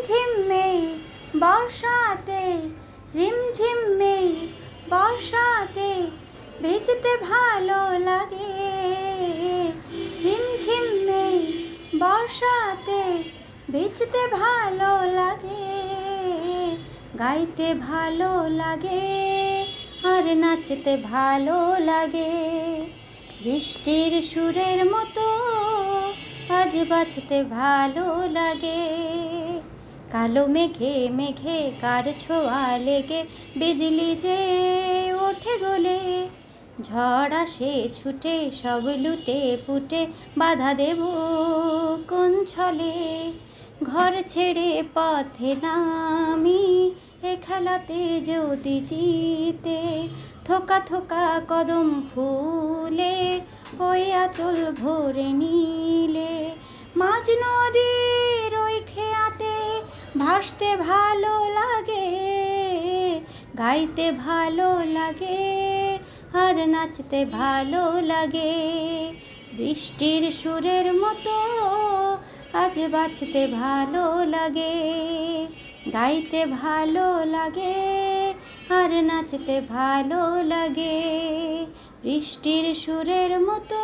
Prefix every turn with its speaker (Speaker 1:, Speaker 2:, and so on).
Speaker 1: রিমঝিম বর্ষাতে রিমঝিম বর্ষাতে বেচতে ভালো লাগে। রিমঝিম বর্ষাতে বেচতে ভালো লাগে। গাইতে ভালো লাগে আর নাচতে ভালো লাগে। বৃষ্টির সুরের মতো আজ বাঁচতে ভালো লাগে। কালো মেঘে মেঘে কার ছোঁয়া লেগে বিজলি যে ওঠে গলে। ঝড় আসে, ছুটে, সব লুটে পুটে, বাধা দেব কোন ছলে? ঘর ছেড়ে পথে নামি, এ খেলাতে যদি জিতে। থোকা থোকা কদম ফুলে, ওই আচল ভরে নিলে। মাঝ খেয়াতে ভাসতে ভালো লাগে, গাইতে ভালো লাগে, আর নাচতে ভালো লাগে। বৃষ্টির সুরের মতো আজ বাঁচতে ভালো লাগে, গাইতে ভালো লাগে, আর নাচতে ভালো লাগে। বৃষ্টির সুরের মতো